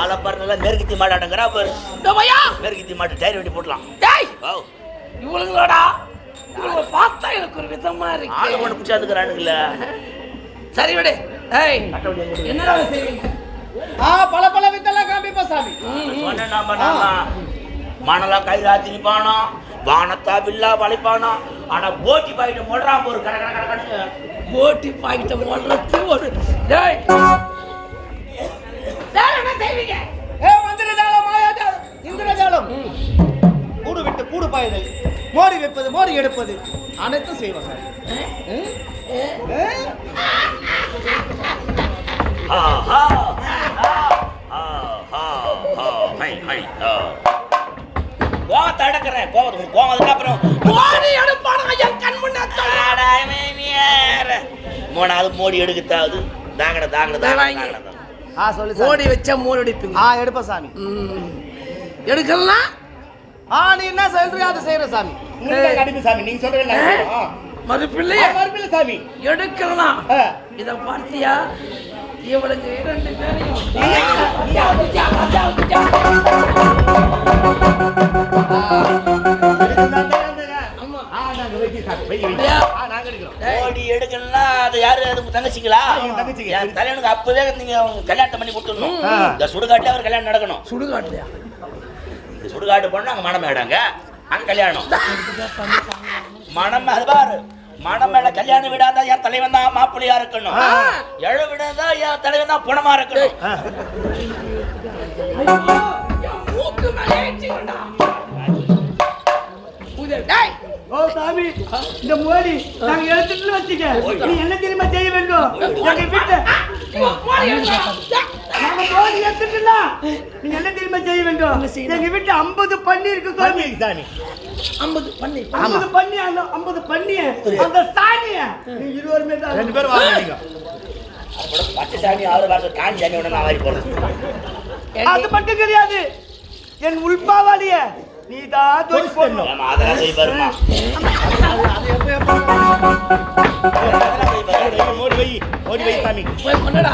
ஆளப்பாரு நல்லா நெருக்கத்தி மாட்டாடுங்கிறா பாரு. பையா? நெருக்கத்தி மாட்டு டயர் வெட்டி போடலாம் டேய்! ஓ இவளுங்களோடா இவளுங்க பார்த்தா எனக்கு ஒரு விதமா ஆளு இருக்கு ஒன்று பிடிச்சாதுக்கிறானுங்கள சரி விடு. ஏய் என்னடா செய்வீங்க ஆ பல பல வித்தெல்லாம் காமிப்பா சாமி சொன்னேன் நாம நாம. மணலா கைராத்தி நிப்பானோ வானத்தா வில்லா வளைப்பானோ ஆனா போட்டி கட கட கட கடன்னு போட்டி பாக்கிட்ட மொழத்து ஒரு செய்வீங்க? ஏ மந்திரஜாலம் மாயாஜாலம் இந்திரஜாலம் கூடு விட்டு கூடு பாயுதல். மோடி வைப்பது மோடி எடுப்பது. அனைத்தும் செய்வோம் சாமி ம்? ஏ? ஹா ஹா ஹா ஹா அடக்கிறேன் கோவத்தை உனக்கு கோவம் அதுக்கு அப்புறம் மோடி எடுப்பானுங்க என் கண் முன்னாடி மூணாவது மோடி எடுக்கத்தாவது. தாங்கட தாங்கட தாங்கடா. ஆ சொல்லு மோடி வச்சா மோடி அடிப்பீங்க ஆ எடுப்பா சாமி. எடுக்கலாம் ஆ நீ என்ன சொல்றியோ அதை செய்யற சாமி. ஏய். கடிப்பு சாமி. நீங்க சொல்றீங்க மறுப்பிள்ளைய மறுப்பில்ல. சாமி. எடுக்கலாம். இத பார்த்தியா? இவளுங்க இரண்டு பேரையும் மோடி எடுக்கலாம் அது யாரு? அது தங்கச்சிங்களா? தங்கச்சிங்க. தலைவனுக்கு அப்பவே நீங்க அவங்க கல்யாணத்தை பண்ணி கொடுத்துடணும். இந்த சுடுகாட்டுல அவர் கல்யாணம் நடக்கணும். சுடுகாட்டுலையா? இந்த சுடுகாட்டு போனா அங்க மனம் மேடாங்க. அங்க கல்யாணம். மனம் அது பாரு. மனம் மேல கல்யாணம் விடாத என் தலைவன் தான் மாப்பிள்ளையா இருக்கணும். எழ என் தலைவன் தான் புணமா இருக்கணும். என். உதவி. டேய், ஓ சாமி இந்த மோடி நாங்க எடுத்துட்டு வச்சுக்க. நீ என்ன தெரியுமா செய்ய வேண்டும்? எங்க வீட்டு மோடி நாங்க மோடி எடுத்துட்டுல நீ என்ன தெரியுமா செய்ய வேண்டும்? எங்க வீட்டு 50 பண்ணி இருக்கு சாமி. சாமி. ஐம்பது பண்ணி. 50 பண்ணி அந்த 50 பண்ணி அந்த சாணிய நீ இருவருமே தான் ரெண்டு பேரும் வாங்க நீங்க. அப்புறம் பச்சை சாமி ஆறு வாரத்தை காஞ்சி சாமி உடனே நான் வாரி போடுறேன். அது மட்டும் கிடையாது. என் உள்பாவாளிய நீ தான் தூக்கி போடணும் ஆமா, அதெல்லாம் போய் பாருமா அதெல்லாம் போய் சாமி பண்ணுடா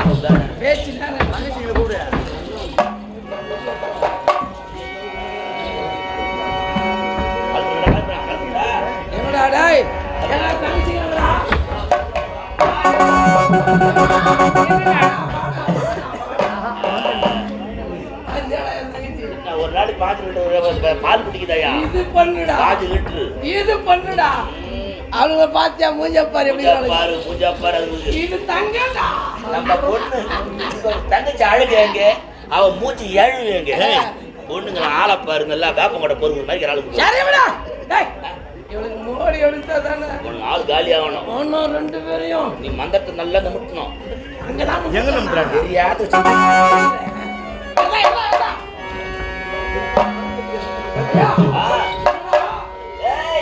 பேச்சு கலப்புடா. என்னடா டேய்? தங்கச்சிங்கடா நான் ஒரு நாளைக்கு பாஞ்சு லிட்டர் பால் குடிக்குதாயா? இது பண்ணுடா. பாஞ்சு லிட்டரு இது பண்ணுடா. அவங்க பாத்தியா மூஞ்ச பாரு எப்படி. பாரு மூஞ்சா பாரு அது இது. தங்கடா நம்ம பொண்ணு தங்கச்சி அழுகு எங்க அவ மூச்சு எழுவு எங்க பொண்ணுங்க ஆளை பாருங்க எல்லாம் வேப்பங்கொடை பொருங்க மாதிரி ஆளுக்கு சரி விடா. டேய் இவளுக்கு மோடி எடுத்தா தானே? ஒன்று ஆள் காலி ஆகணும். ஒன்னும் ரெண்டு பேரையும். நீ மந்தத்தை நல்லா நமுட்டணும். அங்கதான் எங்க நம்புறாங்க தெரியாத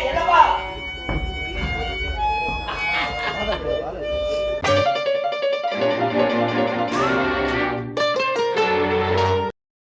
என்னப்பா?